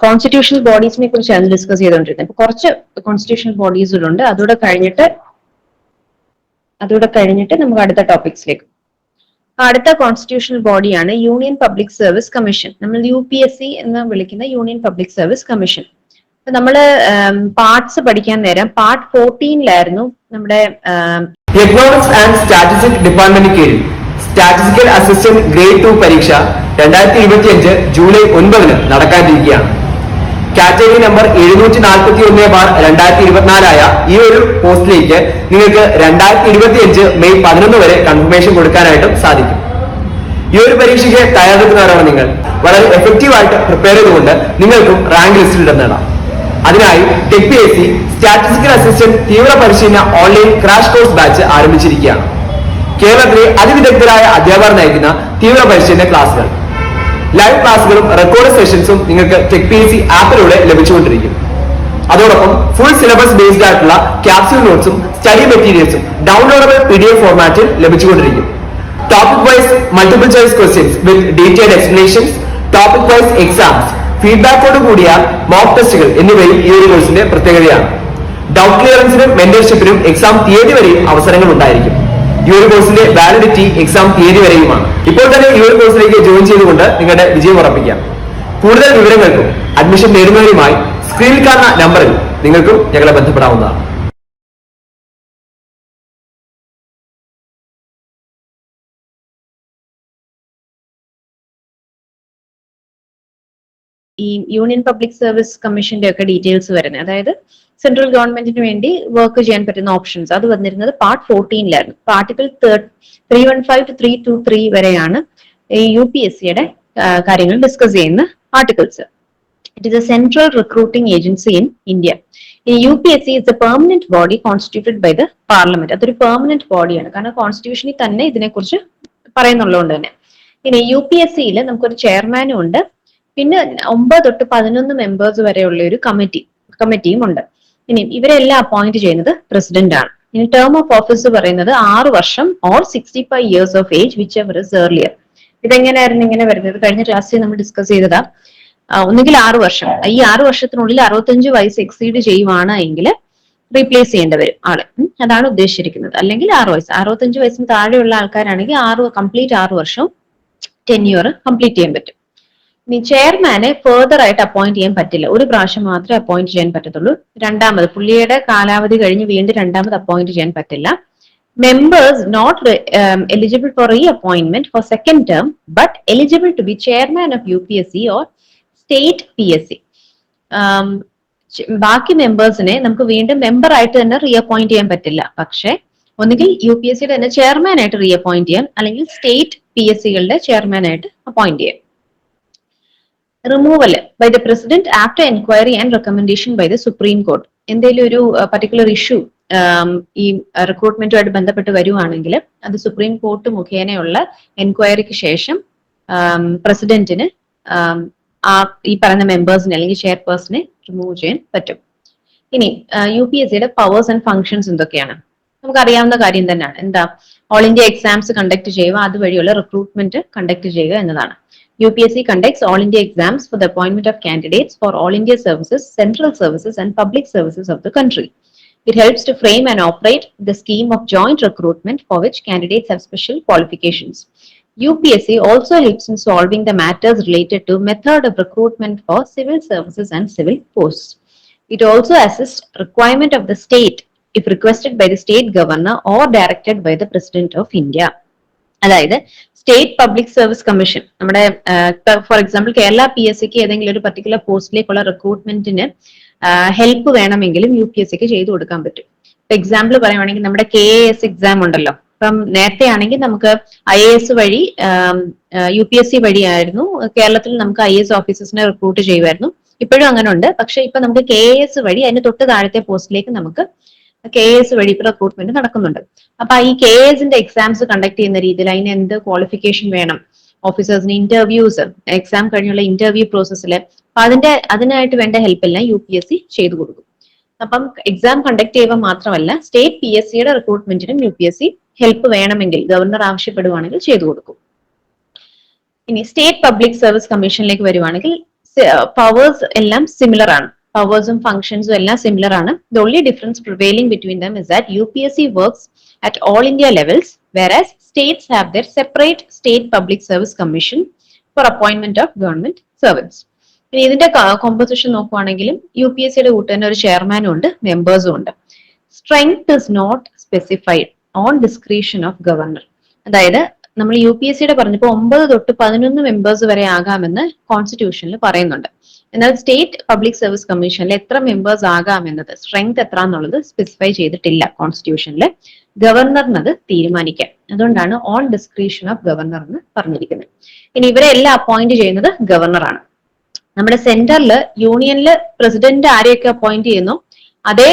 Constitutional ബോഡീസിനെ കുറിച്ചാണ് discuss ചെയ്തുകൊണ്ടിരുന്നത് ഇപ്പൊ കുറച്ച് കോൺസ്റ്റിറ്റ്യൂഷണൽ ബോഡീസുകളുണ്ട് അതോടെ കഴിഞ്ഞിട്ട് അതോടെ കഴിഞ്ഞിട്ട് നമുക്ക് അടുത്ത ടോപ്പിക്സിലേക്ക് അടുത്ത കോൺസ്റ്റിറ്റ്യൂഷണൽ ബോഡിയാണ് യൂണിയൻ പബ്ലിക് സർവീസ് കമ്മീഷൻ നമ്മൾ യു പി എസ് സി എന്ന് വിളിക്കുന്ന യൂണിയൻ പബ്ലിക് സർവീസ് കമ്മീഷൻ നമ്മൾ പാർട്സ് പഠിക്കാൻ നേരം പാർട്ട് ഫോർട്ടീനിലായിരുന്നു നമ്മുടെ എക്കണോമിക്സ് ആൻഡ് സ്റ്റാറ്റിസ്റ്റിക് ഡിപ്പാർട്ട്മെന്റ് കീഴിൽ സ്റ്റാറ്റിസ്റ്റിക്കൽ അസിസ്റ്റന്റ് ഗ്രേഡ് ടു പരീക്ഷ രണ്ടായിരത്തി ഇരുപത്തിയഞ്ച് ജൂലൈ ഒൻപതിന് നടക്കാനിരിക്കുകയാണ്. കാറ്റഗറി നമ്പർ എഴുന്നൂറ്റി നാൽപ്പത്തി ഒന്ന് ബാർ രണ്ടായിരത്തി ഇരുപത്തിനാലായ ഈ ഒരു പോസ്റ്റിലേക്ക് നിങ്ങൾക്ക് രണ്ടായിരത്തി ഇരുപത്തി അഞ്ച് മെയ് പതിനൊന്ന് വരെ കൺഫർമേഷൻ കൊടുക്കാനായിട്ടും സാധിക്കും. ഈ ഒരു പരീക്ഷയ്ക്ക് തയ്യാറെടുക്കുന്നവരാണ് നിങ്ങൾ. വളരെ എഫക്റ്റീവ് ആയിട്ട് പ്രിപ്പയർ ചെയ്തുകൊണ്ട് നിങ്ങൾക്കും റാങ്ക് ലിസ്റ്റിൽ ഇടം നേടാം. അതിനായി tech P S C statistical assistant തീവ്ര പരിശീലന ഓൺലൈൻ ക്രാഷ് കോഴ്സ് ബാച്ച് ആരംഭിച്ചിരിക്കുകയാണ്. കേരളത്തിലെ അതിവിദഗ്ധരായ അധ്യാപകർ നയിക്കുന്ന തീവ്ര പരിശീലന ക്ലാസുകൾ ലൈവ് ക്ലാസുകളും റെക്കോർഡ് സെഷൻസും നിങ്ങൾക്ക് ടെക് പി എസ് സി ആപ്പിലൂടെ ലഭിച്ചുകൊണ്ടിരിക്കും. അതോടൊപ്പം ഫുൾ സിലബസ് ബേസ്ഡ് ആയിട്ടുള്ള ക്യാപ്സ്യൂൾ നോട്ട്സും സ്റ്റഡി മെറ്റീരിയൽസും ഡൗൺലോഡബിൾ പി ഡി എഫ് ഫോർമാറ്റിൽ ലഭിച്ചുകൊണ്ടിരിക്കും. Topic wise multiple choice questions with detailed explanations topic wise exams ഫീഡ്ബാക്കോട് കൂടിയ മോക്ക് ടെസ്റ്റുകൾ എന്നിവയും ഈ ഒരു കോഴ്സിന്റെ പ്രത്യേകതയാണ്. ഡൗട്ട് ക്ലിയറൻസിനും മെന്റർഷിപ്പിനും എക്സാം തീയതി വരെയും അവസരങ്ങൾ ഉണ്ടായിരിക്കും. ഈ ഒരു കോഴ്സിന്റെ വാലിഡിറ്റി എക്സാം തീയതി വരെയുമാണ്. ഇപ്പോൾ തന്നെ ഈ ഒരു കോഴ്സിലേക്ക് ജോയിൻ ചെയ്തുകൊണ്ട് നിങ്ങളുടെ വിജയം ഉറപ്പിക്കാം. കൂടുതൽ വിവരങ്ങൾക്കും അഡ്മിഷൻ നേടുന്നവരുമായി സ്ക്രീനിൽ കാണുന്ന നമ്പറിൽ നിങ്ങൾക്കും ഞങ്ങളെ ബന്ധപ്പെടാവുന്നതാണ്. ഈ യൂണിയൻ പബ്ലിക് സർവീസ് കമ്മീഷന്റെ ഒക്കെ ഡീറ്റെയിൽസ് വരുന്നത്. അതായത് സെൻട്രൽ ഗവൺമെന്റിന് വേണ്ടി വർക്ക് ചെയ്യാൻ പറ്റുന്ന ഓപ്ഷൻസ് അത് വന്നിരുന്നത് part ഫോർട്ടീനിലായിരുന്നു article three one five two three two three വരെയാണ് ഈ യു പി എസ് സിയുടെ കാര്യങ്ങൾ ഡിസ്കസ് ചെയ്യുന്ന articles it is a central recruiting agency in India U P S C is a permanent body constituted by the parliament അതൊരു permanent ബോഡിയാണ് കാരണം കോൺസ്റ്റിറ്റ്യൂഷനിൽ തന്നെ ഇതിനെക്കുറിച്ച് പറയുന്നുള്ളതുകൊണ്ട് തന്നെ. ഇനി യു പി എസ് സിയിൽ നമുക്കൊരു ചെയർമാനും ഉണ്ട്. പിന്നെ ഒമ്പത് തൊട്ട് പതിനൊന്ന് മെമ്പേഴ്സ് വരെയുള്ള ഒരു കമ്മിറ്റി കമ്മിറ്റിയും ഉണ്ട്. ഇനി ഇവരെല്ലാം അപ്പോയിന്റ് ചെയ്യുന്നത് പ്രസിഡന്റ് ആണ്. ഇനി ടേം ഓഫ് ഓഫീസ് പറയുന്നത് ആറ് വർഷം or sixty five years of age whichever is earlier ഇതെങ്ങനെയായിരുന്നു ഇങ്ങനെ വരുന്നത്? കഴിഞ്ഞ ക്ലാസ്സിൽ നമ്മൾ ഡിസ്കസ് ചെയ്തതാ. ഒന്നുകിൽ ആറ് വർഷം. ഈ ആറ് വർഷത്തിനുള്ളിൽ അറുപത്തഞ്ച് വയസ്സ് എക്സീഡ് ചെയ്യുവാണ് എങ്കിൽ റീപ്ലേസ് ചെയ്യേണ്ടി വരും ആൾ. അതാണ് ഉദ്ദേശിച്ചിരിക്കുന്നത്. അല്ലെങ്കിൽ ആറ് വയസ്സ്. അറുപത്തഞ്ച് വയസ്സിന് താഴെയുള്ള ആൾക്കാരാണെങ്കിൽ ആറ് കംപ്ലീറ്റ് ആറ് വർഷം ഇയർ കംപ്ലീറ്റ് ചെയ്യാൻ പറ്റും. ചെയർമാനെ ഫെർദർ ആയിട്ട് അപ്പോയിന്റ് ചെയ്യാൻ പറ്റില്ല. ഒരു പ്രാവശ്യം മാത്രമേ അപ്പോയിന്റ് ചെയ്യാൻ പറ്റത്തുള്ളൂ. രണ്ടാമത് പുള്ളിയുടെ കാലാവധി കഴിഞ്ഞ് വീണ്ടും രണ്ടാമത് അപ്പോയിന്റ് ചെയ്യാൻ പറ്റില്ല. members not appointment for for reappointment for second term but eligible to be chairman of UPSC or state P S C ബാക്കി മെമ്പേഴ്സിനെ നമുക്ക് വീണ്ടും മെമ്പർ ആയിട്ട് തന്നെ റീ അപ്പോയിന്റ് ചെയ്യാൻ പറ്റില്ല. പക്ഷേ ഒന്നുകിൽ യു പി എസ് സിയുടെ തന്നെ ചെയർമാൻ ആയിട്ട് റീഅപ്പോയിന്റ് ചെയ്യാം. അല്ലെങ്കിൽ സ്റ്റേറ്റ് പി എസ് സികളുടെ ചെയർമാൻ ആയിട്ട് അപ്പോയിന്റ് ചെയ്യാം. Removal by the president after enquiry and recommendation by the Supreme Court എന്തെങ്കിലും ഒരു പർട്ടിക്കുലർ ഇഷ്യൂ ഈ റിക്രൂട്ട്മെന്റുമായിട്ട് ബന്ധപ്പെട്ട് വരുവാണെങ്കിൽ അത് സുപ്രീം കോർട്ട് മുഖേനയുള്ള എൻക്വയറിക്ക് ശേഷം പ്രസിഡന്റിന് ആ ഈ പറയുന്ന മെമ്പേഴ്സിനെ അല്ലെങ്കിൽ ചെയർപേഴ്സണെ റിമൂവ് ചെയ്യാൻ പറ്റും. ഇനി യു പി എസ് സിയുടെ പവേഴ്സ് ആൻഡ് ഫങ്ഷൻസ് എന്തൊക്കെയാണ്? നമുക്കറിയാവുന്ന കാര്യം തന്നെയാണ്. എന്താ? ഓൾ ഇന്ത്യ എക്സാംസ് കണ്ടക്ട് ചെയ്യുക അതുവഴിയുള്ള റിക്രൂട്ട്മെന്റ് കണ്ടക്ട് ചെയ്യുക എന്നതാണ്. UPSC conducts all India exams for the appointment of candidates for all India services, central services, and public services of the country. It helps to frame and operate the scheme of joint recruitment for which candidates have special qualifications. UPSC also helps in solving the matters related to method of recruitment for civil services and civil posts. It also assists requirement of the state if requested by the state governor or directed by the President of India. അതായത് state public service commission നമ്മുടെ for example Kerala P S സിക്ക് ഏതെങ്കിലും ഒരു particular പോസ്റ്റിലേക്കുള്ള റിക്രൂട്ട്മെന്റിന് help വേണമെങ്കിലും U P S സിക്ക് ചെയ്തു കൊടുക്കാൻ പറ്റും. ഇപ്പൊ എക്സാമ്പിൾ പറയുവാണെങ്കിൽ നമ്മുടെ കെ എ എസ് എക്സാം ഉണ്ടല്ലോ. ഇപ്പം നേരത്തെ ആണെങ്കിൽ നമുക്ക് ഐ എ എസ് വഴി യു പി എസ് സി വഴിയായിരുന്നു കേരളത്തിൽ നമുക്ക് ഐ എസ് ഓഫീസേഴ്സിനെ റിക്രൂട്ട് ചെയ്യുമായിരുന്നു ഇപ്പോഴും അങ്ങനെ ഉണ്ട് പക്ഷെ ഇപ്പൊ നമുക്ക് കെ എസ് വഴി അതിന് തൊട്ട് താഴത്തെ പോസ്റ്റിലേക്ക് നമുക്ക് കെ എസ് വഴി റിക്രൂട്ട്മെന്റ് നടക്കുന്നുണ്ട്. അപ്പൊ ഈ കെ എസിന്റെ എക്സാംസ് കണ്ടക്ട് ചെയ്യുന്ന രീതിയിൽ അതിന് എന്ത് ക്വാളിഫിക്കേഷൻ വേണം? ഓഫീസേഴ്സിന് ഇന്റർവ്യൂസ് എക്സാം കഴിഞ്ഞുള്ള ഇന്റർവ്യൂ പ്രോസസ്സിൽ അപ്പൊ അതിന്റെ അതിനായിട്ട് വേണ്ട ഹെൽപ്പ് എല്ലാം യു പി എസ് സി ചെയ്തു കൊടുക്കും. അപ്പം എക്സാം കണ്ടക്ട് ചെയ്യുമ്പോൾ മാത്രമല്ല സ്റ്റേറ്റ് പി എസ് സിയുടെ റിക്രൂട്ട്മെന്റിനും U P S C help വേണമെങ്കിൽ ഗവർണർ ആവശ്യപ്പെടുവാണെങ്കിൽ ചെയ്തു കൊടുക്കും. ഇനി സ്റ്റേറ്റ് പബ്ലിക് സർവീസ് കമ്മീഷനിലേക്ക് വരുവാണെങ്കിൽ പവേഴ്സ് എല്ലാം സിമിലർ ആണ്. പവേഴ്സും ഫംഗ്ഷൻസും എല്ലാം സിമിലർ ആണ്. The only difference prevailing between them is that U P S C works at all India levels whereas states have their separate state public service commission for appointment of government servants. ഇനി ഇതിന്റെ composition നോക്കുവാണെങ്കിലും U P S സിയുടെ കൂട്ട് ഒരു ചെയർമാനും ഉണ്ട് മെമ്പേഴ്സും ഉണ്ട്. Strength is not specified on discretion of governor അതായത് നമ്മൾ യു പി എസ് സിയുടെ പറഞ്ഞപ്പോൾ ഒമ്പത് തൊട്ട് പതിനൊന്ന് മെമ്പേഴ്സ് വരെ ആകാമെന്ന് കോൺസ്റ്റിറ്റ്യൂഷനിൽ പറയുന്നുണ്ട്. എന്നാൽ സ്റ്റേറ്റ് പബ്ലിക് സർവീസ് കമ്മീഷനിൽ എത്ര മെമ്പേഴ്സ് ആകാമെന്നത് സ്ട്രെങ്ത് എത്ര എന്നുള്ളത് സ്പെസിഫൈ ചെയ്തിട്ടില്ല കോൺസ്റ്റിറ്റ്യൂഷനിൽ ഗവർണറിന് അത് തീരുമാനിക്കാം. അതുകൊണ്ടാണ് ഓൺ ഡിസ്ക്രിപ്ഷൻ ഓഫ് ഗവർണർ എന്ന് പറഞ്ഞിരിക്കുന്നത്. ഇനി ഇവരെ എല്ലാം അപ്പോയിന്റ് ചെയ്യുന്നത് ഗവർണറാണ് നമ്മുടെ സെന്ററിൽ യൂണിയനിൽ പ്രസിഡന്റ് ആരെയൊക്കെ അപ്പോയിന്റ് ചെയ്യുന്നു? അതേ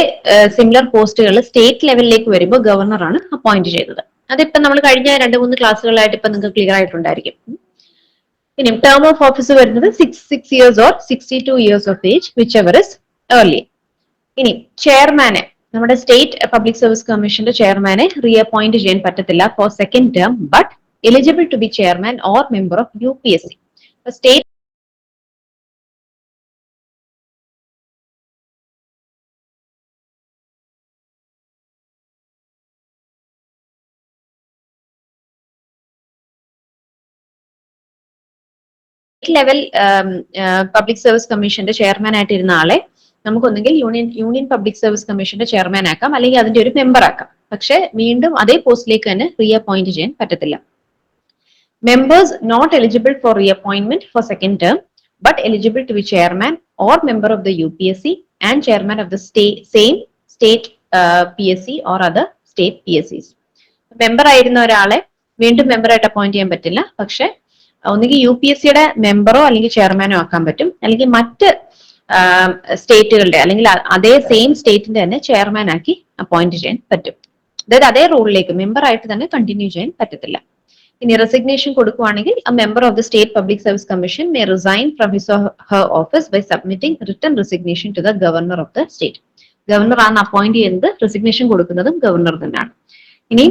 സിമിലർ പോസ്റ്റുകൾ സ്റ്റേറ്റ് ലെവലിലേക്ക് വരുമ്പോൾ ഗവർണറാണ് അപ്പോയിന്റ് ചെയ്തത്. അതിപ്പോ നമ്മൾ കഴിഞ്ഞ രണ്ട് മൂന്ന് ക്ലാസ്സുകളായിട്ട് ഇപ്പൊ നിങ്ങൾക്ക് ക്ലിയർ ആയിട്ടുണ്ടായിരിക്കും. ഇനി ടേം ഓഫ് ഓഫീസ് വരുന്നത് six six years or sixty two years of age whichever is early ഇനി ചെയർമാനെ നമ്മുടെ സ്റ്റേറ്റ് പബ്ലിക് സർവീസ് കമ്മീഷന്റെ ചെയർമാനെ റീഅപ്പോയിന്റ് ചെയ്യാൻ പറ്റത്തില്ല for second term but eligible to be chairman or member of U P S C state level public service കമ്മീഷന്റെ chairman ആയിട്ടിരുന്ന ആളെ നമുക്കൊന്നെങ്കിൽ യൂണിയൻ യൂണിയൻ പബ്ലിക് സർവീസ് കമ്മീഷന്റെ ചെയർമാൻ ആക്കാം അല്ലെങ്കിൽ അതിന്റെ ഒരു മെമ്പർ ആക്കാം. പക്ഷെ വീണ്ടും അതേ പോസ്റ്റിലേക്ക് തന്നെ റീ അപ്പോയിന്റ് ചെയ്യാൻ പറ്റത്തില്ല. Members not eligible for reappointment for second term but eligible to be chairman or member of the U P S C and chairman of the stay same state P S C or other state P S Cs member ആയിരുന്ന ഒരാളെ വീണ്ടും മെമ്പറായിട്ട് appoint ചെയ്യാൻ പറ്റില്ല പക്ഷെ ഒന്നുകിൽ U P S സിയുടെ മെമ്പറോ അല്ലെങ്കിൽ ചെയർമാനോ ആക്കാൻ പറ്റും. അല്ലെങ്കിൽ മറ്റ് സ്റ്റേറ്റുകളുടെ അല്ലെങ്കിൽ അതേ സെയിം സ്റ്റേറ്റിന്റെ തന്നെ ചെയർമാൻ ആക്കി അപ്പോയിന്റ് ചെയ്യാൻ പറ്റും. അതായത് അതേ റോളിലേക്ക് മെമ്പർ ആയിട്ട് തന്നെ കണ്ടിന്യൂ ചെയ്യാൻ പറ്റത്തില്ല. ഇനി റെസിഗ്നേഷൻ കൊടുക്കുവാണെങ്കിൽ of the state public service commission may resign from his or her office by submitting written resignation to the governor of the state. Governor ആണ് അപ്പോയിന്റ് ചെയ്യുന്നത്. റെസിഗ്നേഷൻ കൊടുക്കുന്നതും ഗവർണർ തന്നെയാണ്. ഇനി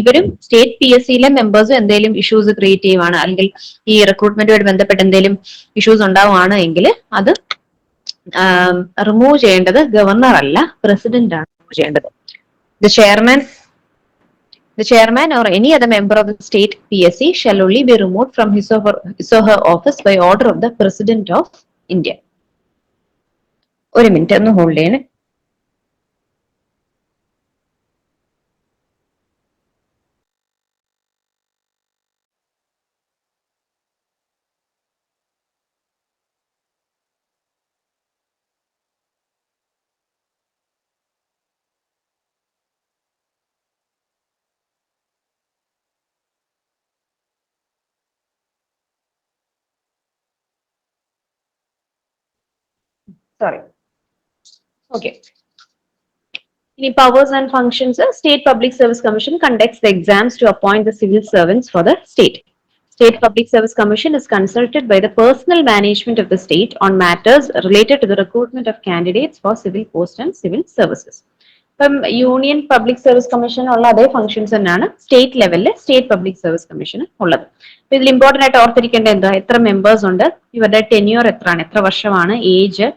ഇവരും സ്റ്റേറ്റ് പി എസ് സിയിലെ മെമ്പേഴ്സും എന്തെങ്കിലും issues create ചെയ്യുവാണ്. അല്ലെങ്കിൽ ഈ റിക്രൂട്ട്മെന്റുമായിട്ട് ബന്ധപ്പെട്ട് എന്തെങ്കിലും ഇഷ്യൂസ് ഉണ്ടാവുകയാണ് എങ്കിൽ അത് റിമൂവ് ചെയ്യേണ്ടത് ഗവർണർ അല്ല പ്രസിഡന്റ് ആണ് റിമൂവ് ചെയ്യേണ്ടത്. The chairman The chairman or any other member of the state PSC shall only be removed from his or her, his or her office by order of the President. ഒരു minute ഒന്ന് hold ചെയ്യണേ. Sorry. Okay. In powers and functions, state State Public Service Commission conducts the exams to appoint the civil servants for the state. Public Service Commission is consulted by the personal management of the state on matters related to the recruitment of candidates for civil posts and civil services. ഇപ്പം union public service കമ്മീഷനുള്ള അതേ functions തന്നെയാണ് state ലെവലിൽ state public service commission ഉള്ളത് അപ്പൊ ഇതിൽ important ആയിട്ട് ഓർത്തിരിക്കേണ്ട എന്താ എത്ര മെമ്പേഴ്സ് ഉണ്ട് ഇവരുടെ ടെന്യൂർ എത്രയാണ് എത്ര വർഷമാണ് ഏജ്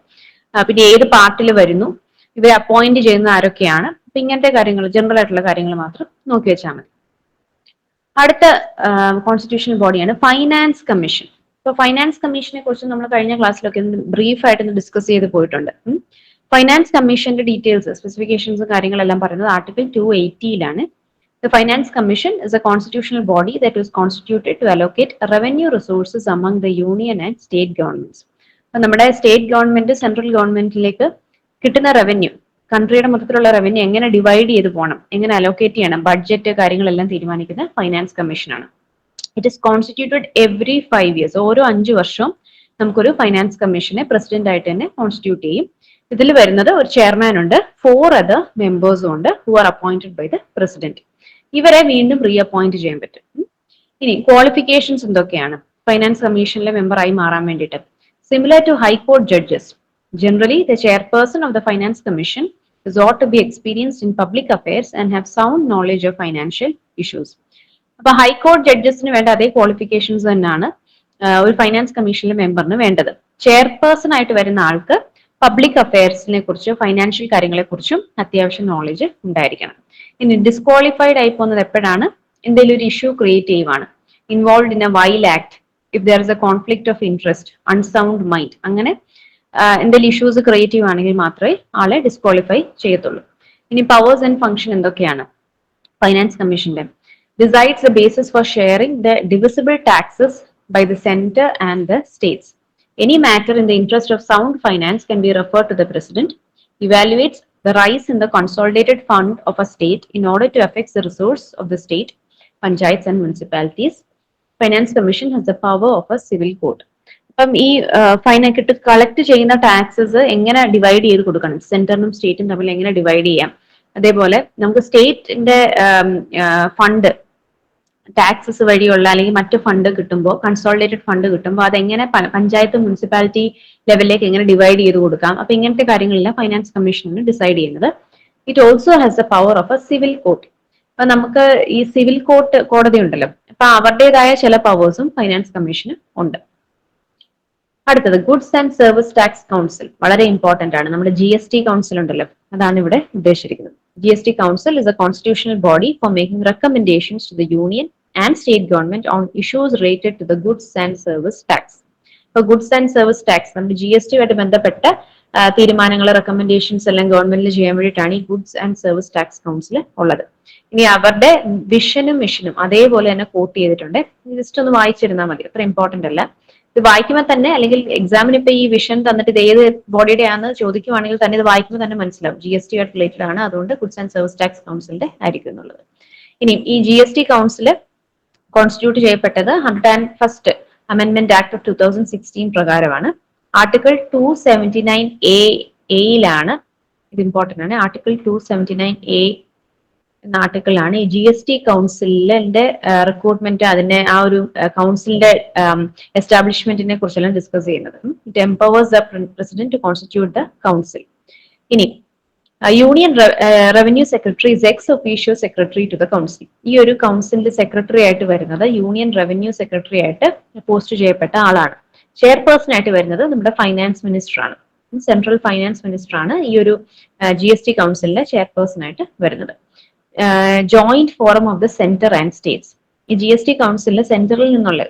പിന്നെ ഏത് പാർട്ടിൽ വരുന്നു? ഇവരെ അപ്പോയിന്റ് ചെയ്യുന്ന ആരൊക്കെയാണ്? അപ്പൊ ഇങ്ങനത്തെ കാര്യങ്ങൾ ജനറൽ ആയിട്ടുള്ള കാര്യങ്ങൾ മാത്രം നോക്കി വെച്ചാൽ മതി. അടുത്ത കോൺസ്റ്റിറ്റ്യൂഷണൽ ബോഡിയാണ് ഫൈനാൻസ് കമ്മീഷൻ ഇപ്പൊ ഫൈനാൻസ് കമ്മീഷനെ കുറിച്ച് നമ്മൾ കഴിഞ്ഞ ക്ലാസ്സിലൊക്കെ ബ്രീഫ് ആയിട്ട് ഡിസ്കസ് ചെയ്ത് പോയിട്ടുണ്ട്. ഫൈനാൻസ് കമ്മീഷന്റെ ഡീറ്റെയിൽസ് സ്പെസിഫിക്കേഷൻസ് കാര്യങ്ങളെല്ലാം പറയുന്നത് ആർട്ടിക്കിൾ ടു എയ്റ്റിയിലാണ് The finance commission is a constitutional body that was constituted to allocate revenue resources among the union and state governments. നമ്മുടെ സ്റ്റേറ്റ് ഗവൺമെന്റ് സെൻട്രൽ ഗവൺമെന്റിലേക്ക് കിട്ടുന്ന റവന്യൂ കൺട്രിയുടെ മൊത്തത്തിലുള്ള റവന്യൂ എങ്ങനെ ഡിവൈഡ് ചെയ്ത് പോകണം എങ്ങനെ അലോക്കേറ്റ് ചെയ്യണം ബഡ്ജറ്റ് കാര്യങ്ങളെല്ലാം തീരുമാനിക്കുന്ന ഫൈനാൻസ് കമ്മീഷനാണ്. It is constituted every five years ഓരോ അഞ്ച് വർഷവും നമുക്കൊരു ഫൈനാൻസ് കമ്മീഷനെ പ്രസിഡന്റ് ആയിട്ട് തന്നെ കോൺസ്റ്റിറ്റ്യൂട്ട് ചെയ്യും. ഇതിൽ വരുന്നത് ഒരു ചെയർമാൻ ഉണ്ട് ഫോർ അതർ മെമ്പേഴ്സും ഉണ്ട് who are appointed by the president ഇവരെ വീണ്ടും റീ അപ്പോയിന്റ് ചെയ്യാൻ പറ്റും. ഇനി ക്വാളിഫിക്കേഷൻസ് എന്തൊക്കെയാണ്? ഫൈനാൻസ് കമ്മീഷനിലെ മെമ്പറായി മാറാൻ വേണ്ടിയിട്ട്. Similar High Court judges, generally the chairperson of the Finance Commission is ought to be experienced in public affairs and have sound knowledge of financial issues. അപ്പൊ ഹൈക്കോർട്ട് ജഡ്ജസിന് വേണ്ട അതേ ക്വാളിഫിക്കേഷൻസ് തന്നെയാണ് ഒരു ഫൈനാൻസ് കമ്മീഷനിലെ മെമ്പറിന് വേണ്ടത്. ചെയർപേഴ്സൺ ആയിട്ട് വരുന്ന ആൾക്ക് പബ്ലിക് അഫയേഴ്സിനെ കുറിച്ചും ഫൈനാൻഷ്യൽ കാര്യങ്ങളെ കുറിച്ചും അത്യാവശ്യം നോളജ് ഉണ്ടായിരിക്കണം. ഇനി ഡിസ്ക്വാളിഫൈഡ് ആയി പോകുന്നത് എപ്പോഴാണ്? എന്തെങ്കിലും ഒരു ഇഷ്യൂ ക്രിയേറ്റ് ചെയ്യുവാണ്. Involve in a vile act if there is a conflict of interest unsound mind അങ്ങനെ ആഹ് എന്തെങ്കിലും ഇഷ്യൂസ് ക്രിയേറ്റ് ചെയ്യുവാണെങ്കിൽ മാത്രമേ ആളെ ഡിസ്ക്വാളിഫൈ ചെയ്യത്തുള്ളൂ ഇനി പവേഴ്സ് ആൻഡ് ഫംഗ്ഷൻ എന്തൊക്കെയാണ് ഫൈനാൻസ് കമ്മീഷന്റെ decides the basis for sharing the divisible taxes by the centre and the states any matter in the interest of sound finance can be referred to the president evaluates the rise in the consolidated fund of a state in order to affect the resource of the state panchayats and municipalities finance commission has the power of a civil court അപ്പം ഈ fine കിട്ട് collect ചെയ്യുന്ന taxes എങ്ങനെ divide ചെയ്ത് കൊടുക്കണം? സെന്ററിനും സ്റ്റേറ്റും തമ്മിൽ എങ്ങനെ divide ചെയ്യാം? അതേപോലെ നമുക്ക് സ്റ്റേറ്റിന്റെ ഫണ്ട് ടാക്സസ് വഴിയുള്ള അല്ലെങ്കിൽ മറ്റു ഫണ്ട് കിട്ടുമ്പോൾ കൺസോളിഡേറ്റഡ് ഫണ്ട് കിട്ടുമ്പോൾ അതെങ്ങനെ പഞ്ചായത്ത് മുനിസിപ്പാലിറ്റി ലെവലിലേക്ക് എങ്ങനെ ഡിവൈഡ് ചെയ്ത് കൊടുക്കാം? അപ്പൊ ഇങ്ങനത്തെ കാര്യങ്ങളെല്ലാം ഫൈനാൻസ് കമ്മീഷനാണ് ഡിസൈഡ് ചെയ്യുന്നത്. It also has the power of a civil court അപ്പൊ നമുക്ക് ഈ സിവിൽ കോർട്ട് കോടതി ഉണ്ടല്ലോ. അപ്പൊ അവരുടേതായ ചില പവേഴ്സും ഫൈനാൻസ് കമ്മീഷന് ഉണ്ട്. അടുത്തത് goods and service tax council വളരെ ഇമ്പോർട്ടന്റ് ആണ്. നമ്മുടെ ജി എസ് ടി കൗൺസിൽ ഉണ്ടല്ലോ. അതാണ് ഇവിടെ ഉദ്ദേശിച്ചിരിക്കുന്നത്. G S T council is a constitutional body for making recommendations to the union and state government on issues related to the goods and service tax ഇപ്പൊ goods and service tax നമ്മുടെ G S ടിയുമായിട്ട് ബന്ധപ്പെട്ട തീരുമാനങ്ങൾ recommendations എല്ലാം ഗവൺമെന്റിൽ ചെയ്യാൻ വേണ്ടിയിട്ടാണ് ഈ goods and service tax council ഉള്ളത്. ഇനി അവരുടെ വിഷനും മിഷനും അതേപോലെ തന്നെ കോട്ട് ചെയ്തിട്ടുണ്ട്. ജസ്റ്റ് ഒന്ന് വായിച്ചിരുന്നാൽ മതി അത്ര ഇമ്പോർട്ടന്റ് അല്ല. ഇത് വായിക്കുമ്പോൾ തന്നെ അല്ലെങ്കിൽ എക്സാമിന് ഇപ്പൊ ഈ വിഷൻ തന്നിട്ട് ഇത് ഏത് ബോഡിയുടെ ആണെന്ന് ചോദിക്കുവാണെങ്കിൽ തന്നെ ഇത് വായിക്കുമ്പോൾ തന്നെ മനസ്സിലാവും. ജി എസ് ടി ആയിട്ട് റിലേറ്റഡ് ആണ് അതുകൊണ്ട് ഗുഡ്സ് ആൻഡ് സർവീസ് ടാക്സ് കൗൺസിലിന്റെ ആയിരിക്കും എന്നുള്ളത്. ഇനി ഈ G S T council constitute ചെയ്യപ്പെട്ടത് hundred and first amendment act of two thousand sixteen പ്രകാരമാണ്. Article two seventy nine A എയിലാണ് ഇത് ഇമ്പോർട്ടന്റ് ആണ്. Article two seventy nine A എന്ന ആർട്ടിക്കിളാണ് ഈ ജി എസ് ടി കൗൺസിലിന്റെ റിക്രൂട്ട്മെന്റ് അതിന്റെ ആ ഒരു കൗൺസിലിന്റെ എസ്റ്റാബ്ലിഷ്മെന്റിനെ കുറിച്ചെല്ലാം ഡിസ്കസ് ചെയ്യുന്നത്. It empowers the president to constitute the council ഇനി union revenue secretary is ex officio secretary to the council ഈ ഒരു കൗൺസിലിന്റെ സെക്രട്ടറി ആയിട്ട് വരുന്നത് യൂണിയൻ റവന്യൂ സെക്രട്ടറി ആയിട്ട് പോസ്റ്റ് ചെയ്യപ്പെട്ട ആളാണ്. ചെയർപേഴ്സൺ ആയിട്ട് വരുന്നത് നമ്മുടെ ഫൈനാൻസ് മിനിസ്റ്റർ ആണ്. സെൻട്രൽ ഫൈനാൻസ് മിനിസ്റ്റർ ആണ് ഈ ഒരു ജി എസ് ടി കൗൺസിലിന്റെ ചെയർപേഴ്സൺ ആയിട്ട് വരുന്നത്. Joint forum of the centre and states ഈ ജി എസ് ടി കൗൺസിലിൽ സെൻട്രലിൽ നിന്നുള്ള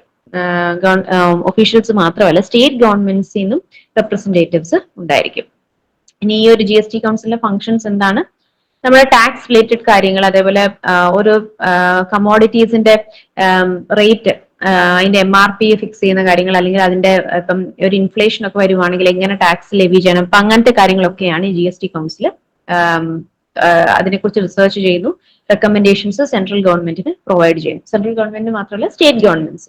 ഒഫീഷ്യൽസ് മാത്രമല്ല സ്റ്റേറ്റ് ഗവൺമെന്റ്സിൽ നിന്നും റെപ്രസെന്റേറ്റീവ്സ് ഉണ്ടായിരിക്കും. ഇനി ഈ ഒരു ജി എസ് ടി കൗൺസിലിന്റെ ഫംഗ്ഷൻസ് എന്താണ്? നമ്മുടെ ടാക്സ് റിലേറ്റഡ് കാര്യങ്ങൾ അതേപോലെ ഒരു കമോഡിറ്റീസിന്റെ റേറ്റ് അതിന്റെ എം ആർ പി ഫിക്സ് ചെയ്യുന്ന കാര്യങ്ങൾ അല്ലെങ്കിൽ അതിന്റെ ഇപ്പം ഒരു ഇൻഫ്ലേഷൻ ഒക്കെ വരുവാണെങ്കിൽ എങ്ങനെ ടാക്സ് ലെവി ചെയ്യണം അപ്പൊ അങ്ങനത്തെ കാര്യങ്ങളൊക്കെയാണ് ജി എസ് ടി കൗൺസിൽ അതിനെക്കുറിച്ച് റിസർച്ച് ചെയ്യുന്നു. റെക്കമെൻഡേഷൻസ് സെൻട്രൽ ഗവൺമെന്റിന് പ്രൊവൈഡ് ചെയ്യുന്നു. സെൻട്രൽ ഗവൺമെന്റിന് മാത്രമല്ല state governments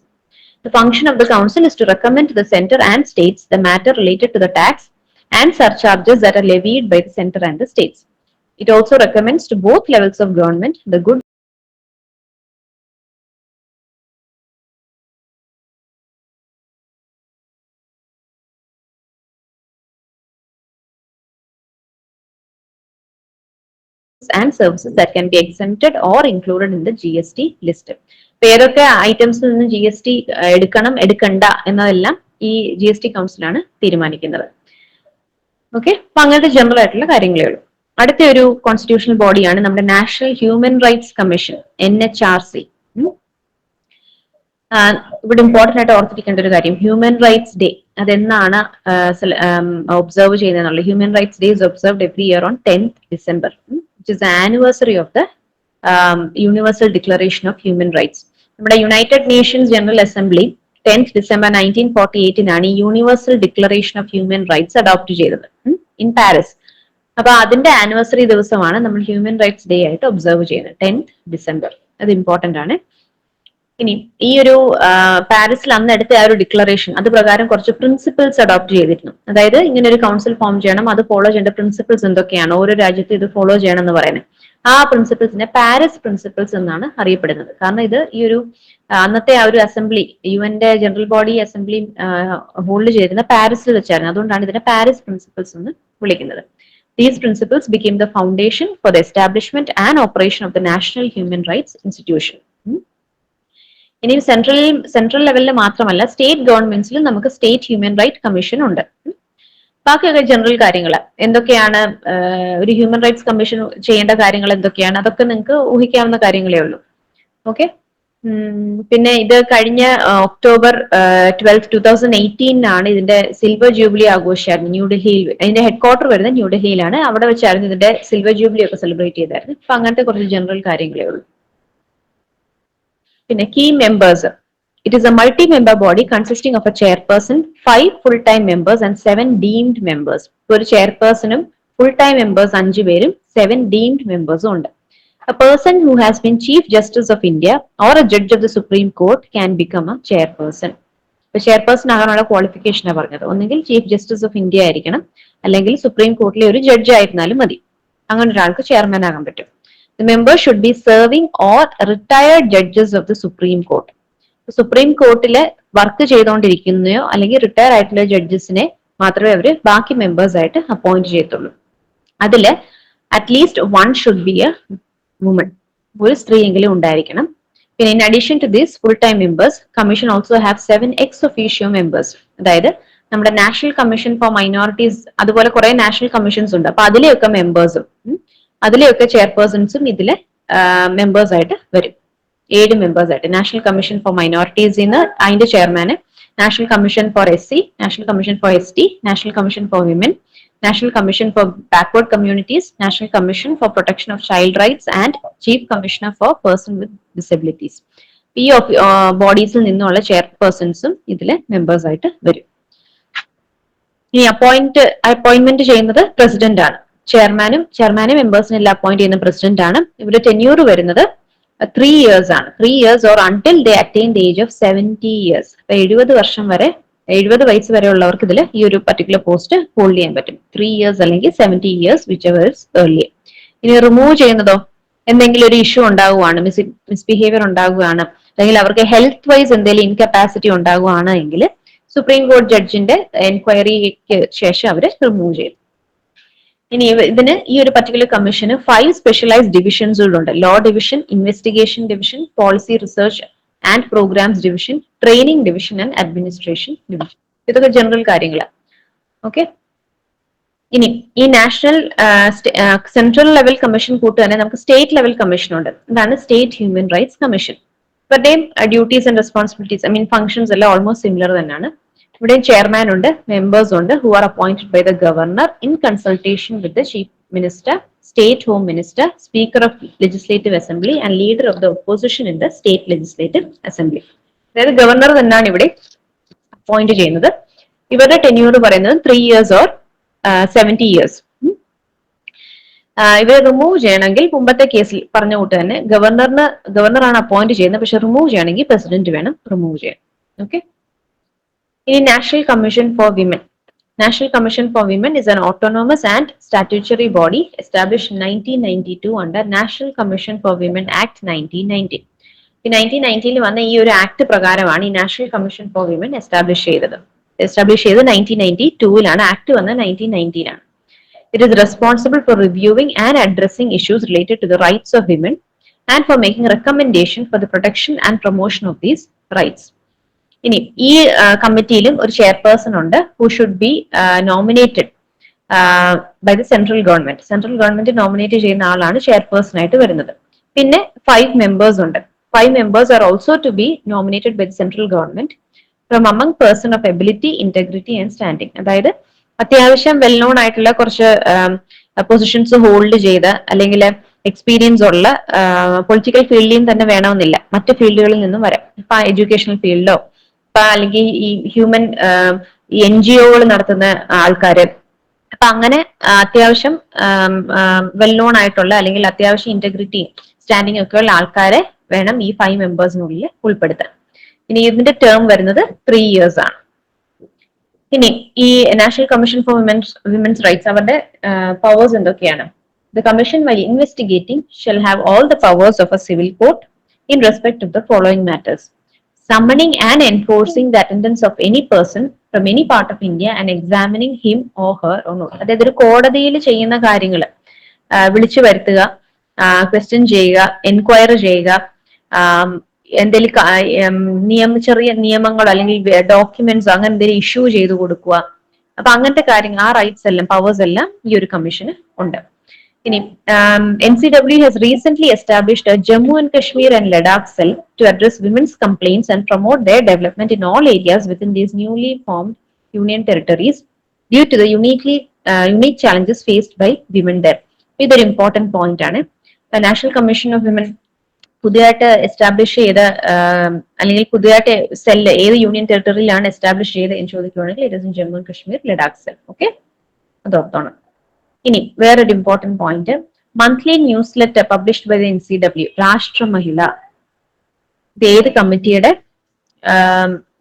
the function of the council is to recommend the centre and states the matter related to the tax and surcharges there levied by the centre and the states it also recommends to both levels of government the good and can be can or included in the G S T list ഇപ്പൊ ഏതൊക്കെ ഐറ്റംസിൽ നിന്ന് G S T എടുക്കണം എടുക്കണ്ട എന്നതെല്ലാം ഈ G S T കൗൺസിലാണ് തീരുമാനിക്കുന്നത്. Okay അപ്പൊ അങ്ങനത്തെ general ആയിട്ടുള്ള കാര്യങ്ങളേ ഉള്ളൂ. അടുത്ത ഒരു കോൺസ്റ്റിറ്റ്യൂഷണൽ ബോഡിയാണ് നമ്മുടെ national human rights commission N H R C ഇവിടെ ഇമ്പോർട്ടന്റ് ആയിട്ട് ഓർത്തിരിക്കേണ്ട ഒരു കാര്യം ഹ്യൂമൻ റൈറ്റ്സ് ഡേ അതെന്നാണ് ഒബ്സർവ് ചെയ്യുന്നത് human rights day is observed every year on tenth December which is anniversary of the universal declaration of human rights നമ്മുടെ United Nations general assembly tenth December nineteen forty എയ്റ്റിനാണ് ഈ universal declaration of human rights adopt ചെയ്തത്. In Paris അപ്പൊ അതിന്റെ anniversary ദിവസമാണ് നമ്മൾ human rights day ആയിട്ട് observe ചെയ്യുന്നത് tenth December അത് ഇമ്പോർട്ടന്റ് ആണ്. ഇനി ഈ ഒരു പാരീസിൽ അന്ന് എടുത്ത ആ ഒരു ഡിക്ലറേഷൻ അത് പ്രകാരം കുറച്ച് പ്രിൻസിപ്പിൾസ് അഡോപ്റ്റ് ചെയ്തിരുന്നു. അതായത് ഇങ്ങനെ ഒരു കൗൺസിൽ ഫോം ചെയ്യണം അത് ഫോളോ ചെയ്യേണ്ട പ്രിൻസിപ്പിൾസ് എന്തൊക്കെയാണ് ഓരോ രാജ്യത്തും ഇത് ഫോളോ ചെയ്യണം എന്ന് പറയുന്നത്. ആ പ്രിൻസിപ്പിൾസിനെ പാരീസ് പ്രിൻസിപ്പിൾസ് എന്നാണ് അറിയപ്പെടുന്നത്. കാരണം ഇത് ഈ ഒരു അന്നത്തെ ആ ഒരു അസംബ്ലി യു എന്റെ ജനറൽ ബോഡി അസംബ്ലി ഹോൾഡ് ചെയ്തിരുന്ന പാരീസിൽ വെച്ചായിരുന്നു. അതുകൊണ്ടാണ് ഇതിനെ പാരീസ് പ്രിൻസിപ്പിൾസ് എന്ന് വിളിക്കുന്നത്. These principles became the foundation for the establishment and operation of the National Human Rights Institution. ഉം. ഇനി സെൻട്രൽ സെൻട്രൽ ലെവലിൽ മാത്രമല്ല സ്റ്റേറ്റ് ഗവൺമെന്റ്സിലും നമുക്ക് സ്റ്റേറ്റ് ഹ്യൂമൻ റൈറ്റ് കമ്മീഷൻ ഉണ്ട്. ബാക്കിയൊക്കെ ജനറൽ കാര്യങ്ങൾ എന്തൊക്കെയാണ് ഒരു ഹ്യൂമൻ റൈറ്റ്സ് കമ്മീഷൻ ചെയ്യേണ്ട കാര്യങ്ങൾ എന്തൊക്കെയാണ്? അതൊക്കെ നിങ്ങൾക്ക് ഊഹിക്കാവുന്ന കാര്യങ്ങളേ ഉള്ളൂ. ഓക്കെ പിന്നെ ഇത് കഴിഞ്ഞ ഒക്ടോബർ ട്വൽത്ത് ടൂ തൗസൻഡ് എയ്റ്റീനാണ് ഇതിന്റെ സിൽവർ ജൂബിലി ആഘോഷമായിരുന്നു. ന്യൂഡൽഹിയിൽ അതിന്റെ ഹെഡ് ക്വാർട്ടർ വരുന്നത് ന്യൂഡൽഹിയിലാണ് അവിടെ വെച്ചായിരുന്നു ഇതിന്റെ സിൽവർ ജൂബിലി ഒക്കെ സെലിബ്രേറ്റ് ചെയ്തായിരുന്നു. അപ്പൊ അങ്ങനത്തെ കുറച്ച് ജനറൽ കാര്യങ്ങളേ ഉള്ളൂ. പിന്നെ key members it is a multi member body consisting of a chairperson five full time members and seven deemed members ഒരു ചെയർപേഴ്സണും ഫുൾ ടൈം മെമ്പേഴ്സ് അഞ്ചു പേരും സെവൻ ഡീംഡ് മെമ്പേഴ്സും ഉണ്ട്. A person who has been Chief Justice of India or a judge of the Supreme Court can become a chairperson. ഇപ്പൊ chairperson ആകാനുള്ള ക്വാളിഫിക്കേഷനാണ് പറഞ്ഞത്. ഒന്നെങ്കിൽ ചീഫ് ജസ്റ്റിസ് ഓഫ് ഇന്ത്യ ആയിരിക്കണം അല്ലെങ്കിൽ സുപ്രീം കോർട്ടിലെ ഒരു ജഡ്ജ് ആയിരുന്നാലും മതി. അങ്ങനെ ഒരാൾക്ക് ചെയർമാൻ ആകാൻ പറ്റും. The member should be serving or retired judges of the Supreme Court Supreme കോർട്ടിൽ വർക്ക് ചെയ്തുകൊണ്ടിരിക്കുന്നയോ അല്ലെങ്കിൽ റിട്ടയർ ആയിട്ടുള്ള ജഡ്ജസിനെ മാത്രമേ അവർ ബാക്കി മെമ്പേഴ്സ് ആയിട്ട് അപ്പോയിന്റ് ചെയ്യത്തുള്ളൂ. അതിൽ at least one should be a woman ഒരു സ്ത്രീയെങ്കിലും ഉണ്ടായിരിക്കണം. പിന്നെ in addition to this full time members commission also have seven ex officio members അതായത് നമ്മുടെ നാഷണൽ കമ്മീഷൻ ഫോർ മൈനോറിറ്റീസ് അതുപോലെ കുറെ നാഷണൽ കമ്മീഷൻസ് ഉണ്ട്. അപ്പൊ അതിലെയൊക്കെ മെമ്പേഴ്സും അതിലെയൊക്കെ ചെയർപേഴ്സൺസും ഇതിലെ മെമ്പേഴ്സ് ആയിട്ട് വരും. ഏഴ് മെമ്പേഴ്സ് ആയിട്ട്. നാഷണൽ കമ്മീഷൻ ഫോർ മൈനോറിറ്റീസിന്ന് അതിന്റെ ചെയർമാന് national commission for S C national commission for S T national commission for women national commission for backward communities national commission for protection of child rights and chief commissioner for person with disabilities ഈ ബോഡീസിൽ നിന്നുള്ള ചെയർപേഴ്സൺസും ഇതിലെ members ആയിട്ട് വരും. ഇനി appoint appointment ചെയ്യുന്നത് president ആണ്. ചെയർമാനും ചെയർമാനും മെമ്പേഴ്സിനെ എല്ലാം അപ്പോയിന്റ് ചെയ്യുന്ന പ്രസിഡന്റ് ആണ്. ഇവരുടെ ടെന്യൂർ വരുന്നത് ത്രീ ഇയേഴ്സ് ആണ്. Three years or until they attain the age of seventy years അപ്പൊ എഴുപത് വർഷം വരെ എഴുപത് വയസ്സ് വരെ ഉള്ളവർക്ക് ഇതിൽ ഈ ഒരു പർട്ടിക്കുലർ പോസ്റ്റ് ഹോൾഡ് ചെയ്യാൻ പറ്റും. ത്രീ ഇയേഴ്സ് അല്ലെങ്കിൽ seventy years whichever's earlier ഇനി റിമൂവ് ചെയ്യുന്നതോ എന്തെങ്കിലും ഒരു ഇഷ്യൂ ഉണ്ടാകുവാണ് മിസ് മിസ്ബിഹേവിയർ ഉണ്ടാകുകയാണ് അല്ലെങ്കിൽ അവർക്ക് ഹെൽത്ത് വൈസ് എന്തെങ്കിലും ഇൻകപ്പാസിറ്റി ഉണ്ടാകുവാണ് എങ്കിൽ സുപ്രീം കോടതി ജഡ്ജിന്റെ എൻക്വയറിക്ക് ശേഷം അവർ റിമൂവ് ചെയ്യും. ഇനി ഇതിന് ഈ ഒരു പർട്ടിക്കുലർ കമ്മീഷന് five specialised ഡിവിഷൻസുകളുണ്ട് law division investigation division policy research and programmes division training division and administration division ഇതൊക്കെ ജനറൽ കാര്യങ്ങളാണ് ഓക്കെ ഇനി ഈ നാഷണൽ സെൻട്രൽ ലെവൽ കമ്മീഷൻ കൂട്ട് തന്നെ നമുക്ക് സ്റ്റേറ്റ് ലെവൽ കമ്മീഷൻ ഉണ്ട്. ഇതാണ് state human rights commission ഇവരുടെയും duties and responsibilities I mean functions എല്ലാം ഓൾമോസ്റ്റ് സിമിലർ തന്നെയാണ്. ഇവിടെയും ചെയർമാൻ ഉണ്ട് മെമ്പേഴ്സ് ഉണ്ട് who are appointed by the governor in consultation with the chief minister state home minister speaker of legislative assembly and leader of the opposition in the state legislative assembly അതായത് governor തന്നെയാണ് ഇവിടെ appoint ചെയ്യുന്നത്. ഇവരുടെ tenure പറയുന്നത് three years or seventy years ഇവരെ remove ചെയ്യണമെങ്കിൽ മുമ്പത്തെ കേസിൽ പറഞ്ഞ കൂട്ട് തന്നെ ഗവർണറിന് ഗവർണറാണ് അപ്പോയിന്റ് ചെയ്യുന്നത്. പക്ഷെ റിമൂവ് ചെയ്യണമെങ്കിൽ പ്രസിഡന്റ് വേണം റിമൂവ് ചെയ്യാൻ. ഓക്കെ ഇനി national commission for women national commission for women is an autonomous and statutory body establish nineteen ninety two under national commission for women act nineteen ninety ഈ nineteen നയന്റീനിൽ വന്ന ഈ ഒരു act പ്രകാരമാണ് ഈ national commission for women establish ചെയ്തത്. Establish ചെയ്തത് nineteen ninety ടൂവിലാണ് ആക്ട് വന്നത് നയന്റീൻ നയന്റീനാണ് It is responsible for reviewing and addressing issues related to the rights of women and for making recommendation for the protection and promotion of these rights. ഇനി ഈ കമ്മിറ്റിയിലും ഒരു chairperson ഉണ്ട് who should be nominated by the central government central government nominate ചെയ്യുന്ന ആളാണ് chairperson ആയിട്ട് വരുന്നത്. പിന്നെ five members ഉണ്ട്. Five members are also to be nominated by the central government from among person of ability integrity and standing അതായത് അത്യാവശ്യം well known ആയിട്ടുള്ള കുറച്ച് പൊസിഷൻസ് ഹോൾഡ് ചെയ്ത് അല്ലെങ്കിൽ എക്സ്പീരിയൻസ് ഉള്ള പൊളിറ്റിക്കൽ ഫീൽഡിൽ തന്നെ വേണമെന്നില്ല. മറ്റ് ഫീൽഡുകളിൽ നിന്നും വരാം. ഇപ്പൊ എഡ്യൂക്കേഷണൽ ഇപ്പൊ അല്ലെങ്കിൽ ഈ ഹ്യൂമൻ എൻ ജി ഒകൾ നടത്തുന്ന ആൾക്കാര്. അപ്പൊ അങ്ങനെ അത്യാവശ്യം വെൽ നോൺ ആയിട്ടുള്ള അല്ലെങ്കിൽ അത്യാവശ്യം ഇന്റഗ്രിറ്റി സ്റ്റാൻഡിംഗ് ഉള്ള ആൾക്കാരെ വേണം ഈ ഫൈവ് മെമ്പേഴ്സിനുള്ളിൽ ഉൾപ്പെടുത്താൻ. ഇനി ഇതിന്റെ ടേം വരുന്നത് ത്രീ ഇയേഴ്സ് ആണ്. ഇനി ഈ national commission for women's women's rights അവരുടെ പവേഴ്സ് എന്തൊക്കെയാണ്? The commission while investigating shall have all the powers of a civil court in respect of the following matters summoning and enforcing the attendance of any person from any part of India and examining him or her or not. അതായത് ഒരു കോടതിയിൽ ചെയ്യുന്ന കാര്യങ്ങൾ വിളിച്ചു വരുത്തുക question ചെയ്യുക enquiry ചെയ്യുക എന്തെങ്കിലും നിയമ ചെറിയ നിയമങ്ങൾ അല്ലെങ്കിൽ ഡോക്യുമെന്റ്സ് അങ്ങനെ എന്തെങ്കിലും ഇഷ്യൂ ചെയ്തു കൊടുക്കുക അപ്പൊ അങ്ങനത്തെ കാര്യങ്ങൾ ആ റൈറ്റ്സ് എല്ലാം പവേഴ്സ് എല്ലാം ഈ ഒരു കമ്മീഷന് ഉണ്ട് ഇനി N C W has recent established Jammu and Kashmir and Ladakh cell to address women's complaints and promote their development in all areas within these newly formed union territories due to the uniquely unique challenges faced by women there ഇതൊരു important point ആണ്. National commission of women പുതിയതായിട്ട് establish ചെയ്ത um, അല്ലെങ്കിൽ പുതിയതായിട്ട് cell ഏത് union ടെറിട്ടറിയിലാണ് establish ചെയ്ത് എന്ന് ചോദിക്കുകയാണെങ്കിൽ it is Jammu and Kashmir Ladakh cell okay അത് ഓർത്തോണം. ഇനി വേറൊരു important point monthly newsletter published by the N C W Rashtra Mahila ഇത് ഏത് കമ്മിറ്റിയുടെ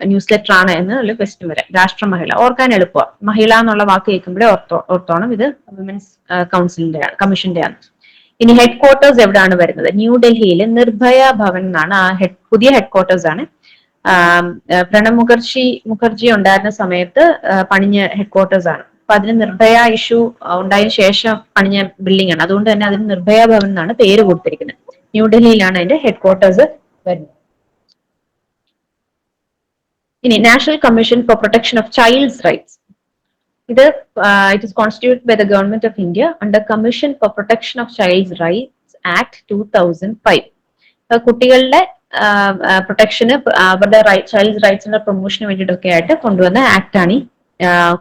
ന്യൂസ് ലെറ്റർ ആണ് എന്ന് എന്നുള്ള ക്വസ്റ്റ്യൻ വരെ. രാഷ്ട്ര മഹിള ഓർക്കാൻ എളുപ്പമാണ് മഹിള എന്നുള്ള വാക്ക് കേൾക്കുമ്പോഴേ ഓർത്തോ ഓർത്തോണം. ഇത് വിമൻസ് കൗൺസിലിന്റെ ആണ് കമ്മീഷന്റെ ആണ് ഇനി ഹെഡ് ക്വാർട്ടേഴ്സ് എവിടെയാണ് വരുന്നത് ന്യൂഡൽഹിയിൽ നിർഭയ ഭവൻ എന്നാണ് ആ ഹെഡ് പുതിയ ഹെഡ് ക്വാർട്ടേഴ്സ് ആണ് പ്രണബ് മുഖർജി മുഖർജി ഉണ്ടായിരുന്ന സമയത്ത് പണിഞ്ഞ ഹെഡ് ക്വാർട്ടേഴ്സ് ആണ്. അപ്പൊ അതിന് നിർഭയ ഇഷ്യൂ ഉണ്ടായതിനു ശേഷം പണിഞ്ഞ ബിൽഡിംഗ് ആണ്. അതുകൊണ്ട് തന്നെ അതിന് നിർഭയ ഭവൻ എന്നാണ് പേര് കൊടുത്തിരിക്കുന്നത്. ന്യൂഡൽഹിയിലാണ് അതിന്റെ ഹെഡ് ക്വാർട്ടേഴ്സ് വരുന്നത്. ഇനി national commission for protection of child's rights ഇത് it is constitute by the government of India under commission for protection of child's rights act two thousand five കുട്ടികളുടെ പ്രൊട്ടക്ഷന് അവരുടെ ചൈൽഡ് റൈറ്റ്സിന്റെ പ്രൊമോഷന് വേണ്ടിയിട്ടൊക്കെ ആയിട്ട് കൊണ്ടുവന്ന ആക്ട് ആണ് ഈ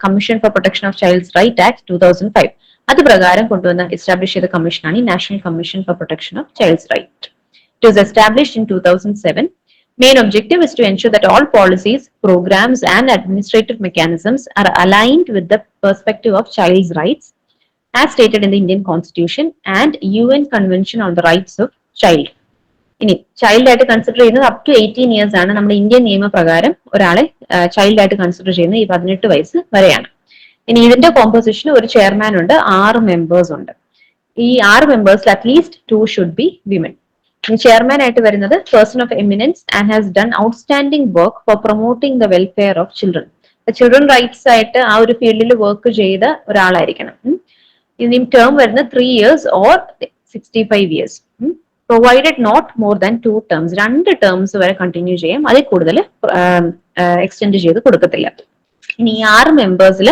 Commission for protection of child's right act two thousand five അത് പ്രകാരം കൊണ്ടുവന്ന എസ്റ്റാബ്ലിഷ് ചെയ്ത കമ്മീഷനാണ് ഈ national commission for protection of child's right it was established in two thousand seven Main objective is to ensure that all policies, programs, and administrative mechanisms are aligned with the perspective of child's rights as stated in the Indian Constitution and UN Convention on the Rights of Child. ഇനി child ആയിട്ട് consider ചെയ്യുന്നത് up to eighteen years ആണ്. നമ്മുടെ Indian നിയമപ്രകാരം ഒരാളെ child ആയിട്ട് consider ചെയ്യുന്നത് ഈ പതിനെട്ട് വയസ്സ് വരെയാണ്. ഇനി ഇതിന്റെ കോമ്പോസിഷൻ ഒരു ചെയർമാൻ ഉണ്ട് ആറ് മെമ്പേഴ്സ് ഉണ്ട്. ഈ ആറ് മെമ്പേഴ്സിൽ at least two should be women chairman ആയിട്ട് വരുന്നത് person of eminence and has done outstanding work for promoting the welfare of children children rights ആയിട്ട് ആ ഒരു ഫീൽഡിൽ വർക്ക് ചെയ്ത ഒരാളായിരിക്കണം. ഇനി ടേം വരുന്നത് three years or sixty five years provided not more than two terms രണ്ട് ടേംസ് വരെ continue ചെയ്യും. അതിൽ കൂടുതൽ എക്സ്റ്റെൻഡ് ചെയ്ത് കൊടുക്കത്തില്ല. ഇനി ഈ ആറ് മെമ്പേഴ്സിൽ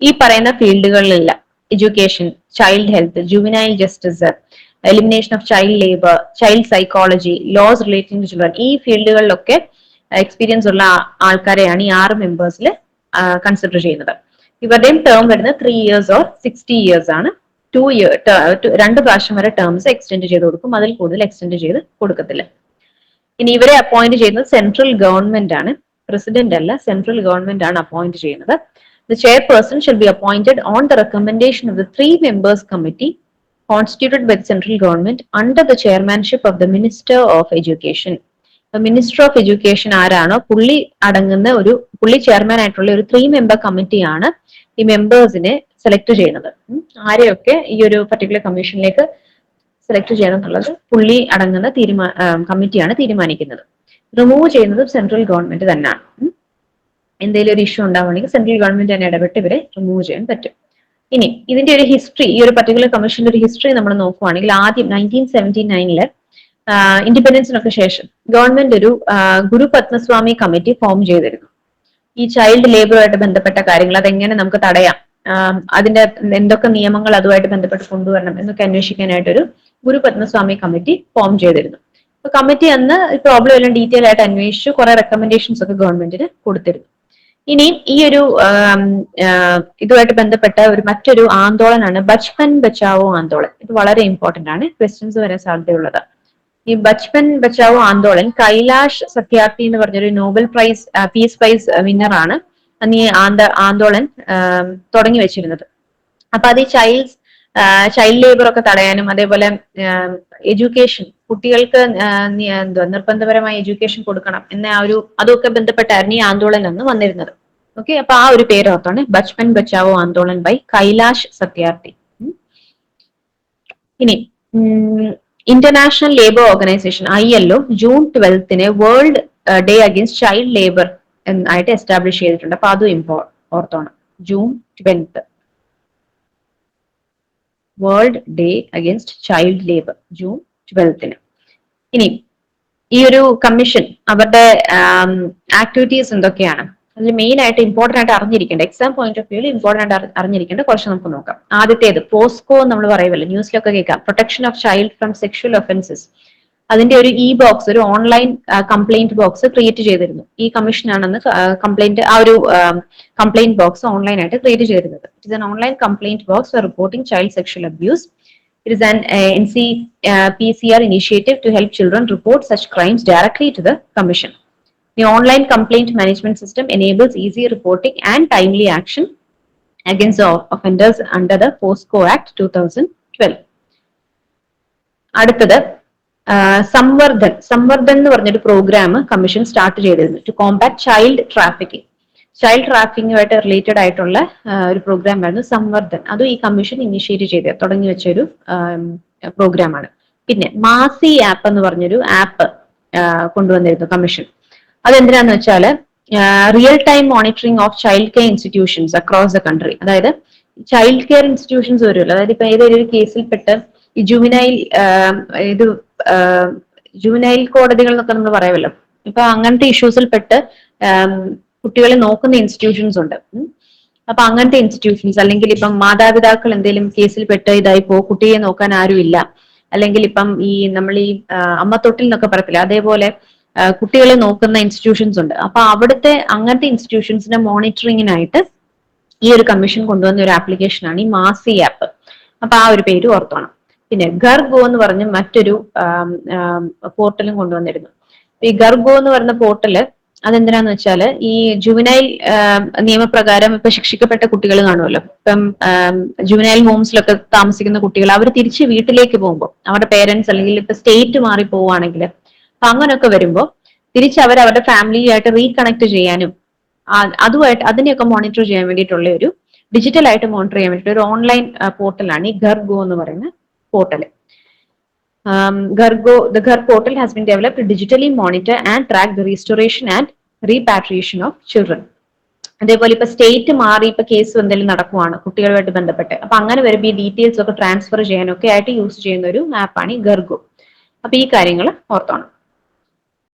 ഈ പറയുന്ന ഫീൽഡുകളിലെല്ലാം education child health juvenile justice elimination of child labour child psychology laws relating to children ഈ ഫീൽഡുകളിലൊക്കെ എക്സ്പീരിയൻസ് ഉള്ള ആൾക്കാരെയാണ് ഈ ആറ് മെമ്പേഴ്സിൽ കൺസിഡർ ചെയ്യുന്നത്. ഇവരുടെയും ടേം വരുന്നത് three years or sixty years ആണ്. ടു ഇയർ രണ്ട് പ്രാവശ്യം വരെ ടേംസ് എക്സ്റ്റെൻഡ് ചെയ്ത് കൊടുക്കും. അതിൽ കൂടുതൽ എക്സ്റ്റെൻഡ് ചെയ്ത് കൊടുക്കത്തില്ല. ഇനി ഇവരെ അപ്പോയിന്റ് ചെയ്യുന്നത് സെൻട്രൽ ഗവൺമെന്റ് ആണ്. പ്രസിഡന്റ് അല്ല സെൻട്രൽ ഗവൺമെന്റ് ആണ് അപ്പോയിന്റ് ചെയ്യുന്നത്. The chairperson shall be appointed on the recommendation of the three members committee constituted by central government under the chairmanship of the minister of education minister of education ആരാണോ? പുള്ളി അടങ്ങുന്ന ഒരു പുള്ളി chairman ആയിട്ടുള്ള ഒരു three member കമ്മിറ്റിയാണ് ഈ മെമ്പേഴ്സിനെ select ചെയ്യുന്നത്. ആരെയൊക്കെ ഈ ഒരു പർട്ടിക്കുലർ കമ്മീഷനിലേക്ക് സെലക്ട് ചെയ്യണം എന്നുള്ളത് പുള്ളി അടങ്ങുന്ന തീരുമാ കമ്മിറ്റിയാണ് തീരുമാനിക്കുന്നത്. റിമൂവ് ചെയ്യുന്നത് സെൻട്രൽ ഗവൺമെന്റ് തന്നെയാണ്. എന്തെങ്കിലും ഒരു ഇഷ്യൂ ഉണ്ടാവുകയാണെങ്കിൽ സെൻട്രൽ ഗവൺമെന്റ് തന്നെ ഇടപെട്ട് ഇവരെ റിമൂവ് ചെയ്യാൻ പറ്റും. ഇനി ഇതിന്റെ ഒരു ഹിസ്റ്ററി ഈ ഒരു പർട്ടിക്കുലർ കമ്മീഷന്റെ ഒരു ഹിസ്റ്ററി നമ്മൾ നോക്കുവാണെങ്കിൽ ആദ്യം നയന്റീൻ സെവന്റി നയനിൽ ഇൻഡിപെൻഡൻസിനൊക്കെ ശേഷം ഗവൺമെന്റ് ഒരു ഗുരു പത്മസ്വാമി കമ്മിറ്റി ഫോം ചെയ്തിരുന്നു ഈ ചൈൽഡ് ലേബറുമായിട്ട് ബന്ധപ്പെട്ട കാര്യങ്ങൾ അതെങ്ങനെ നമുക്ക് തടയാം? അതിന്റെ എന്തൊക്കെ നിയമങ്ങൾ അതുമായിട്ട് ബന്ധപ്പെട്ട് കൊണ്ടുവരണം എന്നൊക്കെ അന്വേഷിക്കാനായിട്ടൊരു ഗുരു പത്മസ്വാമി കമ്മിറ്റി ഫോം ചെയ്തിരുന്നു. അപ്പൊ കമ്മിറ്റി അന്ന് പ്രോബ്ലം എല്ലാം ഡീറ്റെയിൽ ആയിട്ട് അന്വേഷിച്ചു കുറെ റെക്കമെൻഡേഷൻസ് ഒക്കെ ഗവൺമെന്റിന് കൊടുത്തിരുന്നു. ഇനിയും ഈ ഒരു ഇതുമായിട്ട് ബന്ധപ്പെട്ട ഒരു മറ്റൊരു ആന്തോളനാണ് ബച്പൻ ബച്ചാവോ ആന്തോളൻ. ഇത് വളരെ ഇമ്പോർട്ടന്റ് ആണ്. ക്വസ്റ്റ്യൻസ് വരാൻ സാധ്യതയുള്ളത് ഈ ബച്പൻ ബച്ചാവോ ആന്തോളൻ കൈലാഷ് സത്യാർത്ഥി എന്ന് പറഞ്ഞൊരു നോബൽ പ്രൈസ് പീസ് പ്രൈസ് വിന്നറാണ് അന്ന് ഈ ആന്ത ആന്തോളൻ തുടങ്ങി വെച്ചിരുന്നത്. അപ്പൊ അത് ഈ ചൈൽഡ് ചൈൽഡ് ലേബർ ഒക്കെ തടയാനും അതേപോലെ എഡ്യൂക്കേഷൻ കുട്ടികൾക്ക് എന്തുവാ നിർബന്ധപരമായ എഡ്യൂക്കേഷൻ കൊടുക്കണം എന്ന ആ ഒരു അതൊക്കെ ബന്ധപ്പെട്ടായിരുന്നു ഈ ആന്തോളൻ അന്ന് വന്നിരുന്നത്. ഓക്കെ അപ്പൊ ആ ഒരു പേര് ഓർത്താണ് ബച്പൻ ബച്ചാവോ ആന്തോളൻ ബൈ കൈലാഷ് സത്യാർത്ഥി. ഇനി international labour organization I L O June ട്വൽത്തിന് world day against child labour എന്നായിട്ട് establish ചെയ്തിട്ടുണ്ട്. അപ്പൊ അതും ഇമ്പോ ഓർത്തോണം. June twelfth world day against child labour June ട്വൽത്തിന് ഇനി ഈ ഒരു കമ്മീഷൻ അവരുടെ ആക്ടിവിറ്റീസ് എന്തൊക്കെയാണ്? അതിൽ മെയിൻ ആയിട്ട് ഇമ്പോർട്ടന്റ് ആയിട്ട് അറിഞ്ഞിരിക്കേണ്ട എക്സാം പോയിന്റ് ഓഫ് വ്യൂവിൽ ഇമ്പോർട്ടന്റ് ആയിട്ട് അറിഞ്ഞിരിക്കേണ്ട കുറച്ച് നമുക്ക് നോക്കാം. ആദ്യത്തേത് പോസ്കോ നമ്മൾ പറയുമല്ലോ ന്യൂസിലൊക്കെ കേൾക്കാം. Protection of child from sexual offences അതിന്റെ ഒരു ഇ ബോക്സ് ഒരു ഓൺലൈൻ കംപ്ലൈന്റ് ബോക്സ് ക്രിയേറ്റ് ചെയ്തിരുന്നു. ഈ കമ്മീഷൻ കമ്മീഷനാണെന്ന് കംപ്ലൈന്റ് ആ ഒരു കംപ്ലൈന്റ് ബോക്സ് ഓൺലൈൻ ആയിട്ട് ക്രിയേറ്റ് ചെയ്തിരുന്നത്. It is an online complaint box for reporting child sexual abuse it is an N C P C R initiative to help children report such crimes directly to the Commission. The online complaint management system enables easy reporting and timely action against the offenders under the POSCO Act 2012. അടുത്തത് സംവർദ്ധൻ. സംവർദ്ധൻ എന്ന് പറഞ്ഞൊരു programme commission start ചെയ്തിരുന്നു. To combat child trafficking child ട്രാഫിക്കിങ്ങുമായിട്ട് related ആയിട്ടുള്ള ഒരു programme ആയിരുന്നു സംവർദ്ധൻ. അതും ഈ commission initiate ചെയ്ത് തുടങ്ങി ഒരു പ്രോഗ്രാമാണ് പിന്നെ മാസി ആപ്പ് എന്ന് പറഞ്ഞൊരു ആപ്പ് കൊണ്ടുവന്നിരുന്നു കമ്മീഷൻ അതെന്തിനാന്ന് വെച്ചാൽ real time monitoring of child care institutions across the country അതായത് ചൈൽഡ് കെയർ ഇൻസ്റ്റിറ്റ്യൂഷൻസ് വരുമല്ലോ അതായത് ഇപ്പൊ ഏതൊരു കേസിൽപ്പെട്ട് ഈ ജുവിനൈൽ ഇത് ജുവിനൈൽ കോടതികൾ എന്നൊക്കെ നമ്മൾ പറയുമല്ലോ. ഇപ്പൊ അങ്ങനത്തെ ഇഷ്യൂസിൽ പെട്ട് കുട്ടികളെ നോക്കുന്ന ഇൻസ്റ്റിറ്റ്യൂഷൻസ് ഉണ്ട്. അപ്പൊ അങ്ങനത്തെ ഇൻസ്റ്റിറ്റ്യൂഷൻസ് അല്ലെങ്കിൽ ഇപ്പം മാതാപിതാക്കൾ എന്തെങ്കിലും കേസിൽ പെട്ട് ഇതായി പോ കുട്ടിയെ നോക്കാൻ ആരുമില്ല. അല്ലെങ്കിൽ ഇപ്പം ഈ നമ്മൾ ഈ അമ്മത്തൊട്ടിൽ എന്നൊക്കെ പറയത്തില്ല അതേപോലെ കുട്ടികളെ നോക്കുന്ന ഇൻസ്റ്റിറ്റ്യൂഷൻസ് ഉണ്ട്. അപ്പൊ അവിടുത്തെ അങ്ങനത്തെ ഇൻസ്റ്റിറ്റ്യൂഷൻസിന്റെ മോണിറ്ററിങ്ങിനായിട്ട് ഈ ഒരു കമ്മീഷൻ കൊണ്ടുവന്ന ഒരു ആപ്ലിക്കേഷനാണ് ഈ മാസി ആപ്പ് അപ്പൊ ആ ഒരു പേര് ഓർത്തോണം. പിന്നെ ഗർഗോ എന്ന് പറഞ്ഞ മറ്റൊരു പോർട്ടലും കൊണ്ടുവന്നിരുന്നു. ഈ ഗർഗോ എന്ന് പറയുന്ന പോർട്ടൽ അതെന്തിനാന്ന് വെച്ചാൽ ഈ ജുവനൈൽ നിയമപ്രകാരം ഇപ്പൊ ശിക്ഷിക്കപ്പെട്ട കുട്ടികൾ കാണുമല്ലോ. ഇപ്പം ജുവനൈൽ ഹോംസിലൊക്കെ താമസിക്കുന്ന കുട്ടികൾ അവർ തിരിച്ച് വീട്ടിലേക്ക് പോകുമ്പോൾ അവരുടെ പേരൻസ് അല്ലെങ്കിൽ ഇപ്പൊ സ്റ്റേറ്റ് മാറി പോവുകയാണെങ്കിൽ അപ്പൊ അങ്ങനെയൊക്കെ വരുമ്പോൾ തിരിച്ച് അവർ അവരുടെ ഫാമിലിയായിട്ട് റീകണക്ട് ചെയ്യാനും അതുമായിട്ട് അതിനെയൊക്കെ മോണിറ്റർ ചെയ്യാൻ വേണ്ടിയിട്ടുള്ള ഒരു ഡിജിറ്റൽ ആയിട്ട് മോണിറ്റർ ചെയ്യാൻ വേണ്ടിയിട്ട് ഒരു ഓൺലൈൻ പോർട്ടലാണ് ഈ ഗർഗോ എന്ന് പറയുന്ന portal Ghar go the Ghar portal has been developed digitally monitor and track the restoration and repatriation of children. അതേപോലെ ഇപ്പൊ സ്റ്റേറ്റ് മാറി ഇപ്പൊ കേസ് എന്തെങ്കിലും നടക്കുവാണ് കുട്ടികളുമായിട്ട് ബന്ധപ്പെട്ട്. അപ്പൊ അങ്ങനെ വരുമ്പോൾ ഈ ഡീറ്റെയിൽസ് ഒക്കെ ട്രാൻസ്ഫർ ചെയ്യാനൊക്കെ ആയിട്ട് യൂസ് ചെയ്യുന്ന ഒരു ആപ്പാണ് ഈ ഗർഗോ അപ്പൊ ഈ കാര്യങ്ങൾ ഓർത്തോണം.